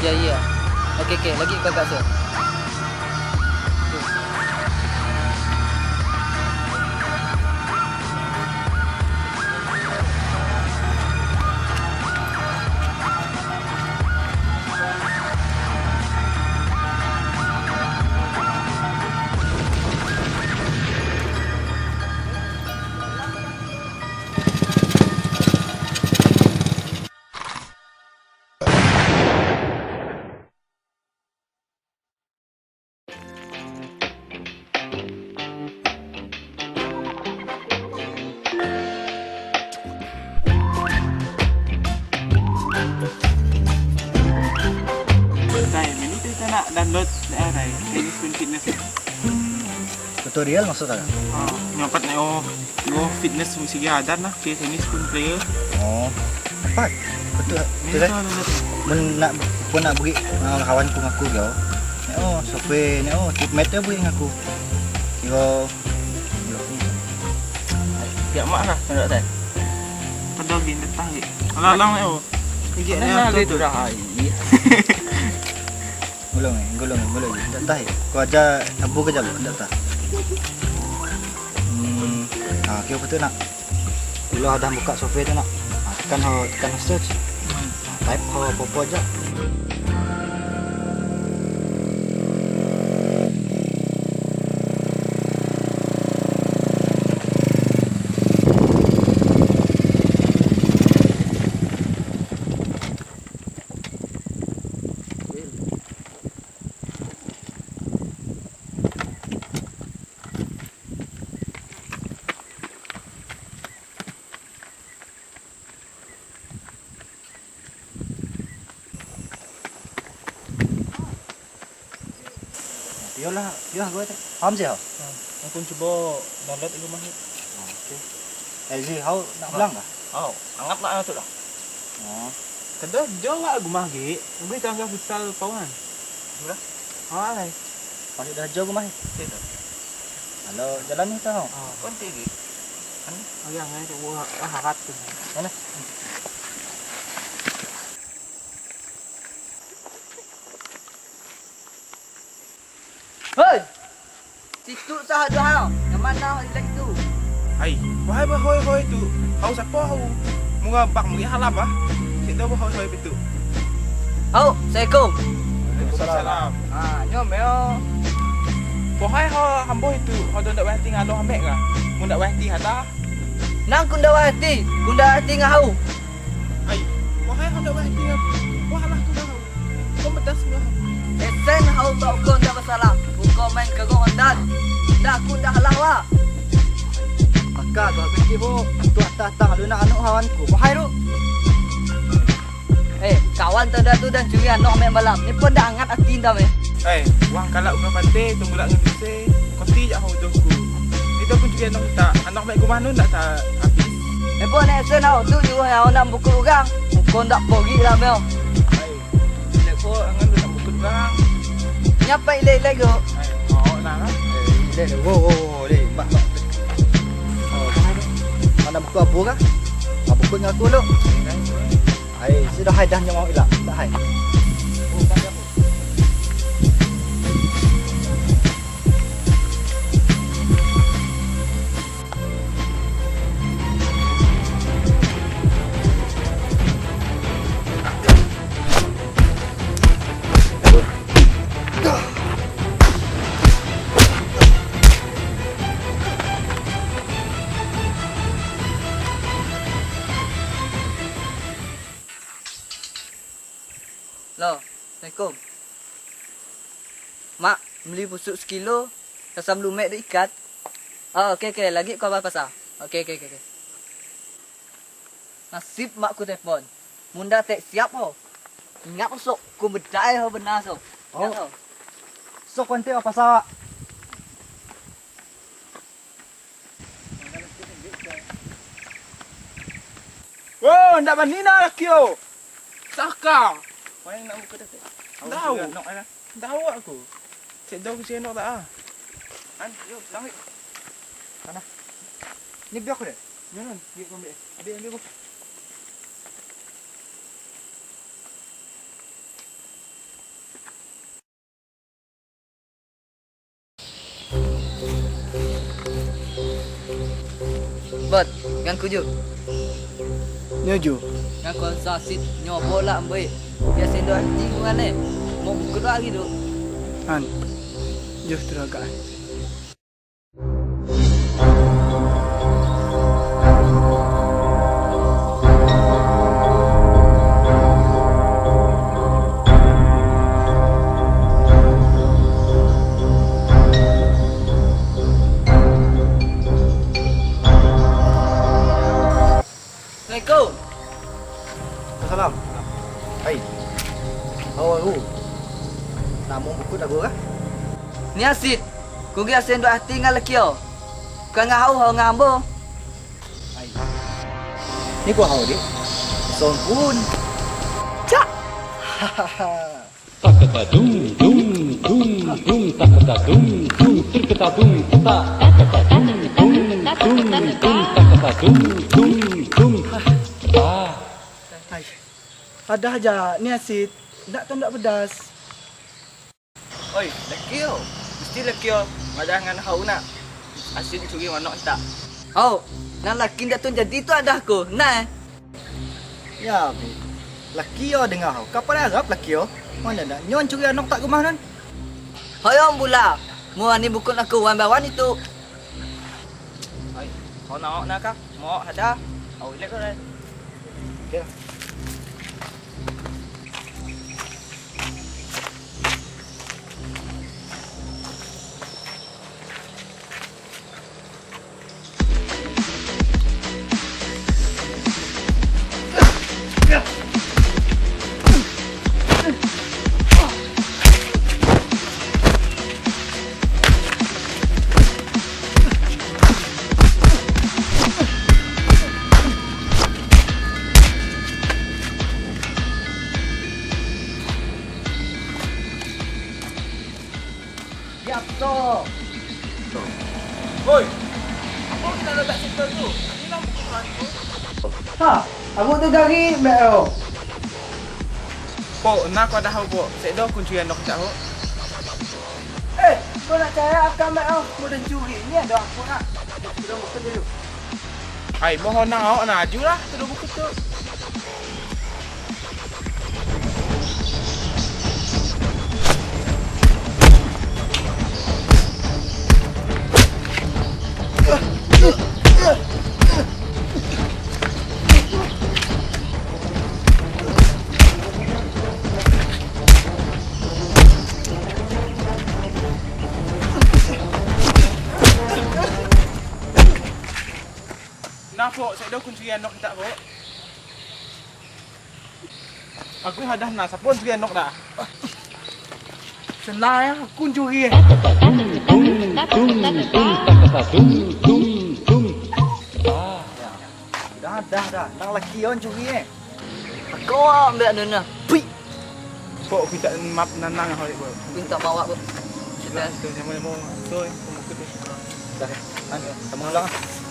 Berjaya. Okey okey, lagi kau kat sini. Nak download eh dai. Ini Spin Fitness. Tutorial maksud tak? Ah, nyopat na oh, yo fitness mo sige hadar na. Kaya tennis pun player. Oh. Apa? Betul. Ini Betul. kan? Mun nak pun nak beri uh, kawan ku ngaku yo. Nek oh, sope nek oh, teammate dia beri ngaku. Yo. Ya mak lah, tak tak. Pada bin tahi. Ala lang eh oh. Sige Nah, na gitu dah. Gulung eh, gulung, gulung. Tak tahu. Kau aja abu ke jago, tak tahu. Hmm. Ah, kau betul nak. Kalau dah buka software tu nak. Ah, tekan ho, tekan search. Ah, type ho apa-apa aja. Yolah, yolah gue tu. Faham sih, hau? Aku cuba download itu mah. Okay. Eh, Zee, hau nak pulang kah? Oh, anggap lah tu dah. Oh. Kada jauh aku mah ge. Ngui tangga futsal pawan. Sudah. Ah, lai. Balik dah jauh rumah. Tidak. Halo, jalan ni tau. Ah, konti ge. Kan agak ngai tu wah harat tu. Mana? Sah ada hal. Yang mana lagi tu? Ai, wahai bah hoi hoi tu. Au siapa au? Munga bak muri halap ah. Kita bah hoi hoi betul. Hau, Assalamualaikum. Waalaikumsalam. Ah, nyom yo. Wahai ha hambo itu, ha dak wahti ngalo ambek ka? Mun dak wahti hata. Nang kunda wahti, kunda hati ngau. Ai, wahai ha dak wahti. Wah lah tu dah. Kau betas ngah. Esen hau tak kau tak masalah. Kau main kagok ondan. Dah aku dah halah wa. Akak kau pergi bu. Tu atas tang lu nak anu kawan ku. Bahai lu. Eh, kawan tada tu dan curi anak main malam. Ni pun dah angat hati dah meh. Eh, wah kalau kau pate tunggu lak ngisi. Kau ti jak hau dongku. Itu pun juga nak tak. Anak mek kumah nun tak tak habis. Ni pun nak esen hau tu juga yang nak buku orang. Kau tak pergi lah meh. Ai. Lek ko angan nak bukut bang. Nyapa ilek-ilek go. Ai, oh nah Eh, dek, wo. Oh, bahai lu. Mana buku apa kah? Ah, buku dengan aku lu. Hai, sudah hai dah nyamau ilak. Tak hai. Lo, Assalamualaikum. Mak, beli pusuk sekilo. Kasam lumek tu ikat. Oh, okey okey, lagi kau apa pasal? Okey okey okey. Nasib mak ku telefon. Munda tak siap ho. Ingat sok ku bedai ho benar sok. Ingat ho. So, kuanti apa sah? Oh, ndak banina laki Wala na ako dati. Daw. Ano ka? Daw ako. Si dog siya no da. An, yo, langit. Kana. Nibi ako rin. Yun, di ko mbi. Abi, abi ko. Thank you. Bot, yang kuju. Nyoju. Yang kau sasit nyobok lah. Dia sendok hati ku kan eh. Mau buka lagi tu. Han. Jom teragak. Are you? Nama buku dah gua kah? Ni asit. Ku dia sendok hati dengan lelaki kau. Kau ngau hau ngambo. Hai. Ni gua hau dia. Son pun. Cak. Takata dum dum dum dum takata dum dum takata dum ta takata dum dum dum dum takata dum dum dum ah Hai. Ada aja ni asid. Tak tu tak pedas. Oi, lelaki yo. Mesti lelaki yo. Madah dengan hau nak. Asyik curi manok tak. Oh, nan lelaki dak tu jadi tu ada aku. Nah. Ya, be. Laki yo dengar hau. Kapal Arab laki yo. Mana nak nyon curi anak tak rumah nan? Hayong bula. Mua ni bukan aku wan bawan itu. Oi, kau nak nak kah? Mau ada. Hau lek kau dah. Okey. Ya to. Oi. Apa kita letak situ tu? Ini nak buku aku. Ha, aku tu gari meo. Po, nak kau dah po. Sek dah kun curi anak tak ho. Eh, kau nak cara akan meo. Kau dah curi. Ni ada apa nak? Sudah buka dulu. Hai, mohon nak awak nak aju lah. Tu buku tu. Po, sek dah kun curi anak tak po. Aku hadah nak siapa curi anak dah. Senang ya, curi. dum dum ah Dah, dah, dah. Nang laki on curi eh. Kau ambil anu nah. Pui. Po, aku tak map nanang lek po. Minta bawa bu. Dah, tu sama mau. Tu, buku tu. Dah, Han. Sama lang ah.